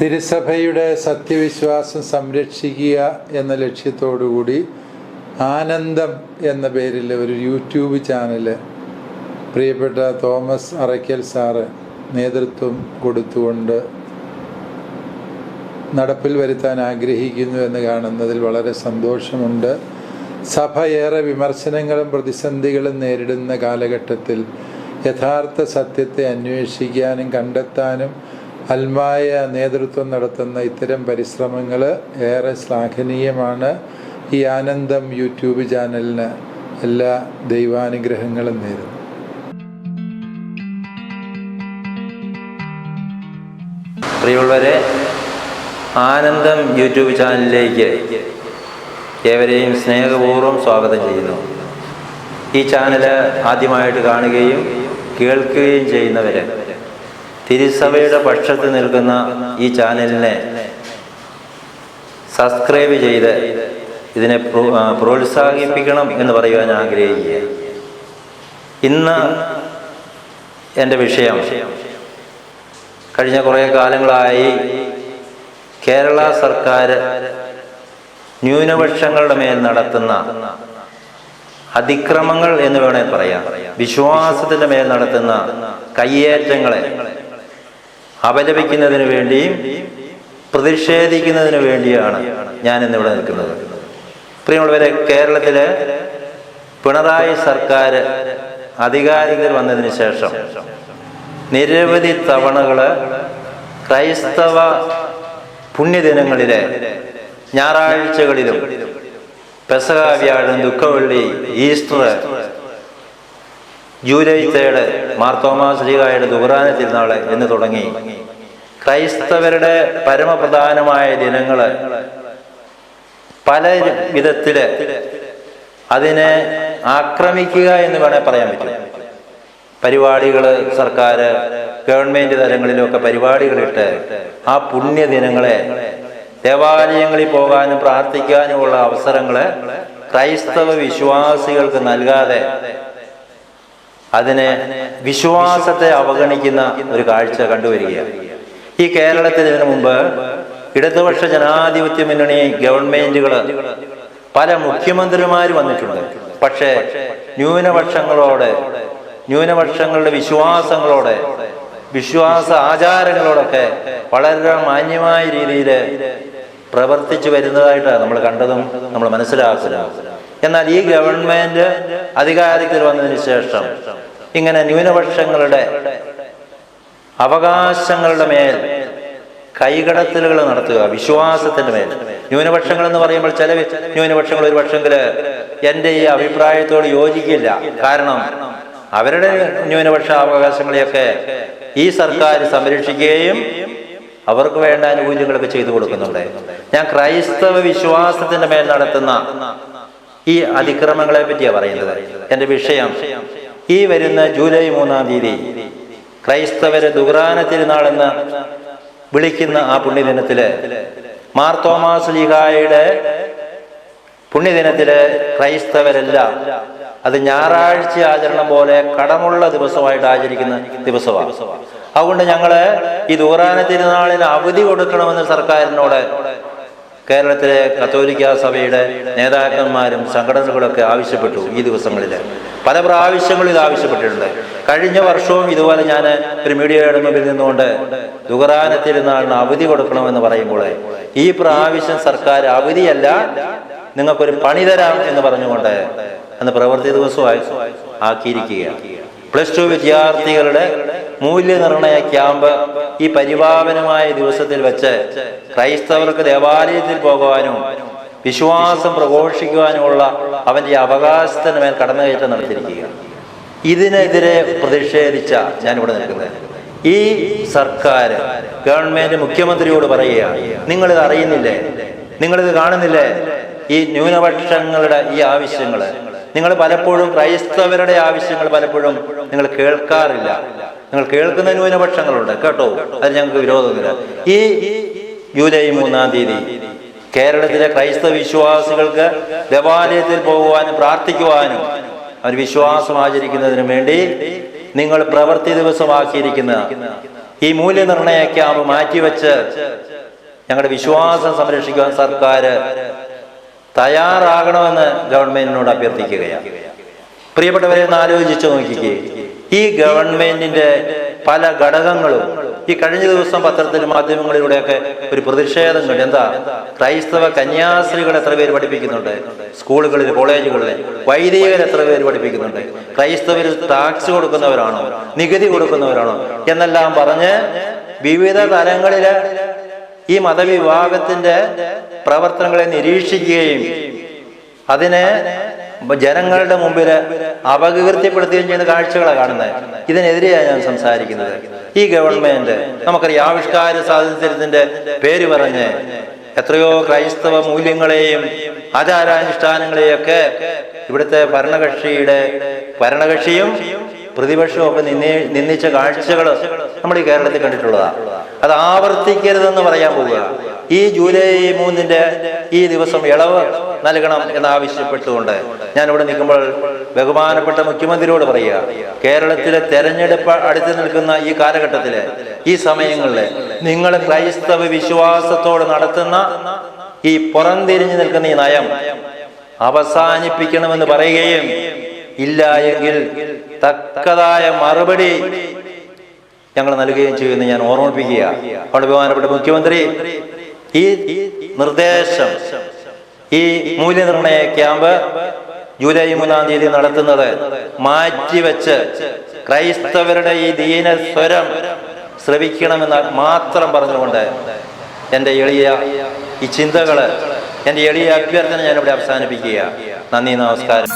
തിരുസഭയുടെ സത്യവിശ്വാസം സംരക്ഷിക്കുക എന്ന ലക്ഷ്യത്തോടുകൂടി ആനന്ദം എന്ന പേരിൽ ഒരു യൂട്യൂബ് ചാനൽ പ്രിയപ്പെട്ട തോമസ് അറയ്ക്കൽ സാറ് നേതൃത്വം കൊടുത്തുകൊണ്ട് നടപ്പിൽ വരുത്താൻ ആഗ്രഹിക്കുന്നു എന്ന് കാണുന്നതിൽ വളരെ സന്തോഷമുണ്ട്. സഭ ഏറെ വിമർശനങ്ങളും പ്രതിസന്ധികളും നേരിടുന്ന കാലഘട്ടത്തിൽ യഥാർത്ഥ സത്യത്തെ അന്വേഷിക്കാനും കണ്ടെത്താനും അൽമായ നേതൃത്വം നടത്തുന്ന ഇത്തരം പരിശ്രമങ്ങൾ ഏറെ ശ്ലാഘനീയമാണ്. ഈ ആനന്ദം യൂട്യൂബ് ചാനലിന് എല്ലാ ദൈവാനുഗ്രഹങ്ങളും നേരുന്നു. പ്രിയമുള്ളവരെ ആനന്ദം യൂട്യൂബ് ചാനലിലേക്ക് ഏവരെയും സ്നേഹപൂർവം സ്വാഗതം ചെയ്യുന്നു. ഈ ചാനൽ ആദ്യമായിട്ട് കാണുകയും കേൾക്കുകയും ചെയ്യുന്നവര് തിരുസഭയുടെ പക്ഷത്ത് നിൽക്കുന്ന ഈ ചാനലിനെ സബ്സ്ക്രൈബ് ചെയ്ത് ഇതിനെ പ്രോത്സാഹിപ്പിക്കണം എന്ന് പറയുവാൻ ആഗ്രഹിക്കുക ഇന്ന് എന്റെ വിഷയം കഴിഞ്ഞ കുറേ കാലങ്ങളായി കേരള സർക്കാർ ന്യൂനപക്ഷങ്ങളുടെ മേൽ നടത്തുന്ന അതിക്രമങ്ങൾ എന്ന് വേണേൽ പറയാം. വിശ്വാസത്തിന്റെ മേൽ നടത്തുന്ന കയ്യേറ്റങ്ങളെ അപലപിക്കുന്നതിന് വേണ്ടിയും പ്രതിഷേധിക്കുന്നതിന് വേണ്ടിയാണ് ഞാൻ ഇന്നിവിടെ നിൽക്കുന്നത്. പ്രിയമുള്ളവരെ കേരളത്തിലെ പിണറായി സർക്കാർ അധികാരികൾ വന്നതിന് ശേഷം നിരവധി തവണകൾ ക്രൈസ്തവ പുണ്യദിനങ്ങളിലെ ഞായറാഴ്ചകളിലും പെസക വ്യാഴം ദുഃഖവെള്ളി ഈസ്റ്റർ ജൂലൈ തേർഡ് മാർത്തോമാ ശ്രീകായുടെ തിരുനാൾ എന്ന് തുടങ്ങി. ക്രൈസ്തവരുടെ പരമപ്രധാനമായ ദിനങ്ങൾ പല വിധത്തിൽ അതിനെ ആക്രമിക്കുക എന്ന് വേണേൽ പറയാൻ പറ്റും. പരിപാടികൾ സർക്കാർ ഗവൺമെന്റ് തലങ്ങളിലൊക്കെ പരിപാടികളിട്ട് ആ പുണ്യ ദിനങ്ങളെ ദേവാലയങ്ങളിൽ പോകാനും പ്രാർത്ഥിക്കാനുമുള്ള അവസരങ്ങൾ ക്രൈസ്തവ വിശ്വാസികൾക്ക് നൽകാതെ അതിനെ വിശ്വാസത്തെ അവഗണിക്കുന്ന ഒരു കാഴ്ച കണ്ടുവരികയാണ്. ഈ കേരളത്തിൽ ഇതിനു മുമ്പ് ഇടതുപക്ഷ ജനാധിപത്യ മുന്നണി ഗവൺമെന്റുകൾ പല മുഖ്യമന്ത്രിമാര് വന്നിട്ടുണ്ട്. പക്ഷേ ന്യൂനപക്ഷങ്ങളോട് ന്യൂനപക്ഷങ്ങളുടെ വിശ്വാസങ്ങളോടെ വിശ്വാസ ആചാരങ്ങളോടൊക്കെ വളരെ മാന്യമായ രീതിയിൽ പ്രവർത്തിച്ചു വരുന്നതായിട്ടാണ് നമ്മൾ കണ്ടതും നമ്മൾ മനസ്സിലാക്കുന്നത്. എന്നാൽ ഈ ഗവൺമെന്റ് അധികാരത്തിൽ വന്നതിന് ശേഷം ഇങ്ങനെ ന്യൂനപക്ഷങ്ങളുടെ അവകാശങ്ങളുടെ മേൽ കൈകടത്തലുകൾ നടത്തുക വിശ്വാസത്തിന്റെ മേൽ. ന്യൂനപക്ഷങ്ങൾ എന്ന് പറയുമ്പോൾ ചില ന്യൂനപക്ഷങ്ങൾ ഒരു പക്ഷെങ്കിൽ എന്റെ ഈ അഭിപ്രായത്തോട് യോജിക്കില്ല. കാരണം അവരുടെ ന്യൂനപക്ഷ അവകാശങ്ങളെയൊക്കെ ഈ സർക്കാർ സംരക്ഷിക്കുകയും അവർക്ക് വേണ്ട ആനുകൂല്യങ്ങളൊക്കെ ചെയ്തു കൊടുക്കുന്നുണ്ട്. ഞാൻ ക്രൈസ്തവ വിശ്വാസത്തിന്റെ മേൽ നടത്തുന്ന ഈ അതിക്രമങ്ങളെ പറ്റിയാണ് പറയുന്നത്. എന്റെ വിഷയം ഈ വരുന്ന ജൂലൈ മൂന്നാം തീയതി ക്രൈസ്തവരെ ദുഗ്രാന തിരുനാളെന്ന് വിളിക്കുന്ന ആ പുണ്യദിനത്തിൽ മാർ ലീഗായുടെ പുണ്യദിനത്തിൽ ക്രൈസ്തവരെല്ലാം അത് ഞായറാഴ്ച ആചരണം പോലെ കടമുള്ള ദിവസമായിട്ട് ആചരിക്കുന്ന ദിവസമാണ് അതുകൊണ്ട് ഞങ്ങൾ ഈ ദൂറാന തിരുനാളിന് അവധി കൊടുക്കണമെന്ന് സർക്കാരിനോട് കേരളത്തിലെ കത്തോലിക്ക സഭയുടെ നേതാക്കന്മാരും സംഘടനകളൊക്കെ ആവശ്യപ്പെട്ടു ഈ ദിവസങ്ങളിൽ. പല പ്രാവശ്യങ്ങളും ഇത് ആവശ്യപ്പെട്ടിട്ടുണ്ട്. കഴിഞ്ഞ വർഷവും ഇതുപോലെ ഞാൻ ഒരു മീഡിയയുടെ മുമ്പിൽ നിന്നുകൊണ്ട് ദുഹറാനത്തിരുന്നാളിന് അവധി കൊടുക്കണമെന്ന് പറയുമ്പോൾ ഈ പ്രാവശ്യം സർക്കാർ അവധിയല്ല നിങ്ങൾക്കൊരു പണി തരാം എന്ന് പറഞ്ഞുകൊണ്ട് അന്ന് പ്രവൃത്തി ദിവസമായി ആക്കിയിരിക്കുകയാണ്. പ്ലസ് ടു വിദ്യാർത്ഥികളുടെ മൂല്യനിർണയ ക്യാമ്പ് ഈ പരിപാവനമായ ദിവസത്തിൽ വെച്ച് ക്രൈസ്തവർക്ക് ദേവാലയത്തിൽ പോകുവാനും വിശ്വാസം പ്രഘോഷിക്കുവാനുമുള്ള അവന്റെ അവകാശത്തിന് മേൽ കടന്നുകയറ്റം നടത്തിയിരിക്കുകയാണ് ഇതിനെതിരെ പ്രതിഷേധിച്ച ഞാനിവിടെ നിൽക്കുന്നത്. ഈ സർക്കാർ ഗവൺമെന്റ് മുഖ്യമന്ത്രിയോട് പറയുകയാണ് നിങ്ങളിത് അറിയുന്നില്ലേ? നിങ്ങളിത് കാണുന്നില്ലേ? ഈ ന്യൂനപക്ഷങ്ങളുടെ ഈ ആവശ്യങ്ങൾ? നിങ്ങൾ പലപ്പോഴും ക്രൈസ്തവരുടെ ആവശ്യങ്ങൾ പലപ്പോഴും നിങ്ങൾ കേൾക്കാറില്ല. നിങ്ങൾ കേൾക്കുന്ന ന്യൂനപക്ഷങ്ങളുണ്ട് കേട്ടോ? അത് ഞങ്ങൾക്ക് വിരോധമില്ല. ഈ ജൂലൈ മൂന്നാം തീയതി കേരളത്തിലെ ക്രൈസ്തവ വിശ്വാസികൾക്ക് ദേവാലയത്തിൽ പോകുവാനും പ്രാർത്ഥിക്കുവാനും അവർ വിശ്വാസം ആചരിക്കുന്നതിന് വേണ്ടി നിങ്ങൾ പ്രവൃത്തി ദിവസമാക്കിയിരിക്കുന്ന ഈ മൂല്യനിർണയ ക്യാമ്പ് മാറ്റിവെച്ച് ഞങ്ങളുടെ വിശ്വാസം സംരക്ഷിക്കുവാൻ സർക്കാർ തയ്യാറാകണമെന്ന് ഗവൺമെന്റിനോട് അഭ്യർത്ഥിക്കുകയാണ്. പ്രിയപ്പെട്ടവരെ ഒന്ന് ആലോചിച്ച് നോക്കിക്കേ. ഈ ഗവൺമെന്റിന്റെ പല ഘടകങ്ങളും ഈ കഴിഞ്ഞ ദിവസം പത്രത്തിൽ മാധ്യമങ്ങളിലൂടെയൊക്കെ ഒരു പ്രതിഷേധം കണ്ടു എന്താ? ക്രൈസ്തവ കന്യാസ്ത്രീകൾ എത്ര പേര് പഠിപ്പിക്കുന്നുണ്ട്? സ്കൂളുകളിൽ കോളേജുകളിൽ വൈദികർ എത്ര പേര് പഠിപ്പിക്കുന്നുണ്ട്? ക്രൈസ്തവർ ടാക്സ് കൊടുക്കുന്നവരാണോ? നികുതി കൊടുക്കുന്നവരാണോ? എന്നെല്ലാം പറഞ്ഞ് വിവിധ തലങ്ങളിൽ ഈ മതവിഭാഗത്തിന്റെ പ്രവർത്തനങ്ങളെ നിരീക്ഷിക്കുകയും അതിനെ ജനങ്ങളുടെ മുമ്പിൽ അപകീർത്തിപ്പെടുത്തുകയും ചെയ്യുന്ന കാഴ്ചകളാണ് കാണുന്നത്. ഇതിനെതിരെയാണ് ഞാൻ സംസാരിക്കുന്നത്. ഈ ഗവൺമെന്റ് നമുക്കറിയാം ആവിഷ്കാര സ്വാതന്ത്ര്യത്തിന്റെ പേര് പറഞ്ഞ് എത്രയോ ക്രൈസ്തവ മൂല്യങ്ങളെയും ആചാരാനുഷ്ഠാനങ്ങളെയും ഒക്കെ ഇവിടുത്തെ ഭരണകക്ഷിയുടെ ഭരണകക്ഷിയും പ്രതിപക്ഷവും ഒക്കെ നിന്നി നിന്ദിച്ച കാഴ്ചകൾ നമ്മൾ ഈ കേരളത്തിൽ കണ്ടിട്ടുള്ളതാണ് അത് ആവർത്തിക്കരുതെന്ന് പറയാൻ പോവുക. ഈ ജൂലൈ മൂന്നിന്റെ ഈ ദിവസം ഇളവ് നൽകണം എന്നാവശ്യപ്പെട്ടുകൊണ്ട് ഞാൻ ഇവിടെ നിൽക്കുമ്പോൾ ബഹുമാനപ്പെട്ട മുഖ്യമന്ത്രിയോട് പറയുക കേരളത്തിലെ തെരഞ്ഞെടുപ്പ് അടുത്ത് നിൽക്കുന്ന ഈ കാലഘട്ടത്തിൽ ഈ സമയങ്ങളിൽ നിങ്ങൾ ക്രൈസ്തവ വിശ്വാസത്തോട് നടത്തുന്ന ഈ പുറംതിരിഞ്ഞു നിൽക്കുന്ന ഈ നയം അവസാനിപ്പിക്കണമെന്ന് പറയുകയും ഇല്ല എങ്കിൽ തക്കതായ മറുപടി ഞങ്ങൾ നൽകുകയും ചെയ്യുമെന്ന് ഞാൻ ഓർമ്മിപ്പിക്കുക. അവിടെ ബഹുമാനപ്പെട്ട മുഖ്യമന്ത്രി ഈ നിർദ്ദേശം ഈ മൂല്യനിർണയ ക്യാമ്പ് ജൂലൈ മൂന്നാം തീയതി നടത്തുന്നത് മാറ്റിവെച്ച് ക്രൈസ്തവരുടെ ഈ ദീന സ്വരം ശ്രവിക്കണമെന്ന് മാത്രം പറഞ്ഞുകൊണ്ട് എന്റെ എളിയ ഈ ചിന്തകൾ എന്റെ എളിയ അഭ്യർത്ഥന ഞാനിവിടെ അവസാനിപ്പിക്കുക നന്ദി നമസ്കാരം.